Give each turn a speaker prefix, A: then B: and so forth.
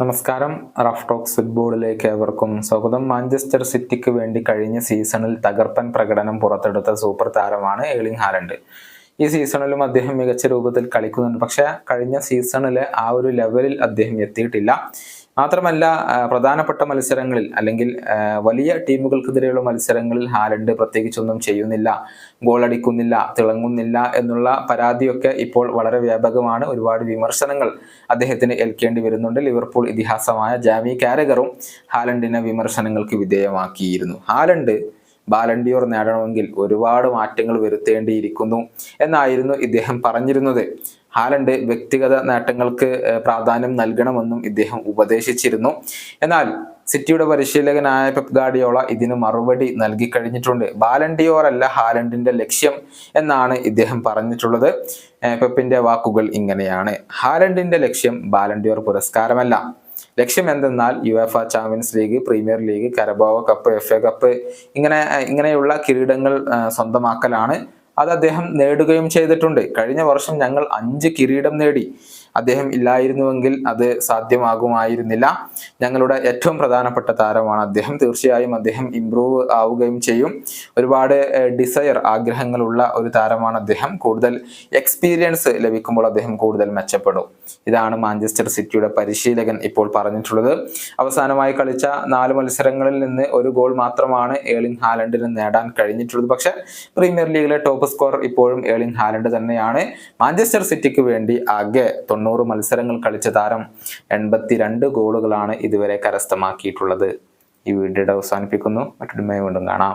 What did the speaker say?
A: നമസ്കാരം. Rough talks ഫുട്ബോളിലേക്ക് ഏവർക്കും സ്വാഗതം. മാഞ്ചസ്റ്റർ സിറ്റിക്ക് വേണ്ടി കഴിഞ്ഞ സീസണിൽ തകർപ്പൻ പ്രകടനം പുറത്തെടുത്ത സൂപ്പർ താരമാണ് ഏളിംഗ് ഹാലൻഡ്. ഈ സീസണിലും അദ്ദേഹം മികച്ച രൂപത്തിൽ കളിക്കുന്നുണ്ട്. പക്ഷെ കഴിഞ്ഞ സീസണിലെ ആ ഒരു ലെവലിൽ അദ്ദേഹം എത്തിയിട്ടില്ല. മാത്രമല്ല പ്രധാനപ്പെട്ട മത്സരങ്ങളിൽ അല്ലെങ്കിൽ വലിയ ടീമുകൾക്കെതിരെയുള്ള മത്സരങ്ങളിൽ ഹാലൻഡ് പ്രത്യേകിച്ചൊന്നും ചെയ്യുന്നില്ല ഗോളടിക്കുന്നില്ല തിളങ്ങുന്നില്ല എന്നുള്ള പരാതിയൊക്കെ ഇപ്പോൾ വളരെ വ്യാപകമാണ്. ഒരുപാട് വിമർശനങ്ങൾ അദ്ദേഹത്തിന് ഏൽക്കേണ്ടി വരുന്നുണ്ട്. ലിവർപൂൾ ഇതിഹാസമായ ജാമി കാരഗറും ഹാലൻഡിനെ വിമർശനങ്ങൾക്ക് വിധേയമാക്കിയിരുന്നു. ഹാലൻഡ് ബാലൻഡിയോർ നേടണമെങ്കിൽ ഒരുപാട് മാറ്റങ്ങൾ വരുത്തേണ്ടിയിരിക്കുന്നു എന്നായിരുന്നു ഇദ്ദേഹം പറഞ്ഞിരുന്നത്. ഹാലൻഡ് വ്യക്തിഗത നേട്ടങ്ങൾക്ക് പ്രാധാന്യം നൽകണമെന്നും ഇദ്ദേഹം ഉപദേശിച്ചിരുന്നു. എന്നാൽ സിറ്റിയുടെ പരിശീലകനായ പെപ് ഗാർഡിയോള ഇതിന് മറുപടി നൽകി കഴിഞ്ഞിട്ടുണ്ട് ബാലൻഡിയോർ അല്ല ഹാലൻഡിന്റെ ലക്ഷ്യം എന്നാണ് ഇദ്ദേഹം പറഞ്ഞിട്ടുള്ളത്. പെപ്പിന്റെ വാക്കുകൾ ഇങ്ങനെയാണ്. ഹാലൻഡിന്റെ ലക്ഷ്യം ബാലൻഡിയോർ പുരസ്കാരമല്ല. ലക്ഷ്യം എന്തെന്നാൽ UEFA champions league premier league Carabao cup F A cup ഇങ്ങനെ ഇങ്ങനെയുള്ള കിരീടങ്ങൾ സ്വന്തമാക്കലാണ്. അത് അദ്ദേഹം നേടുകയും ചെയ്തിട്ടുണ്ട്. കഴിഞ്ഞ വർഷം ഞങ്ങൾ അഞ്ച് കിരീടം നേടി. അദ്ദേഹം ഇല്ലായിരുന്നുവെങ്കിൽ അത് സാധ്യമാകുമായിരുന്നില്ല. ഞങ്ങളുടെ ഏറ്റവും പ്രധാനപ്പെട്ട താരമാണ് അദ്ദേഹം. തീർച്ചയായും അദ്ദേഹം ഇംപ്രൂവ് ആവുകയും ചെയ്യും. ഒരുപാട് ഡിസയർ ആഗ്രഹങ്ങളുള്ള ഒരു താരമാണ് അദ്ദേഹം. കൂടുതൽ എക്സ്പീരിയൻസ് ലഭിക്കുമ്പോൾ അദ്ദേഹം കൂടുതൽ മെച്ചപ്പെടും. ഇതാണ് മാഞ്ചസ്റ്റർ സിറ്റിയുടെ പരിശീലകൻ ഇപ്പോൾ പറഞ്ഞിട്ടുള്ളത്. അവസാനമായി കളിച്ച നാല് മത്സരങ്ങളിൽ നിന്ന് ഒരു ഗോൾ മാത്രമാണ് ഏളിംഗ് ഹാലൻഡിന് നേടാൻ കഴിഞ്ഞിട്ടുള്ളത്. പക്ഷെ പ്രീമിയർ ലീഗിലെ ടോപ്പ് സ്കോർ ഇപ്പോഴും ഏളിംഗ് ഹാലൻഡ് തന്നെയാണ്. മാഞ്ചസ്റ്റർ സിറ്റിക്ക് വേണ്ടി ആകെ തൊണ്ണൂറ് മത്സരങ്ങൾ കളിച്ച താരം എൺപത്തിരണ്ട് ഗോളുകളാണ് ഇതുവരെ കരസ്ഥമാക്കിയിട്ടുള്ളത്. ഈ വീഡിയോയുടെ അവസാനിപ്പിക്കുന്നു. മറ്റൊരു വീണ്ടും കാണാം.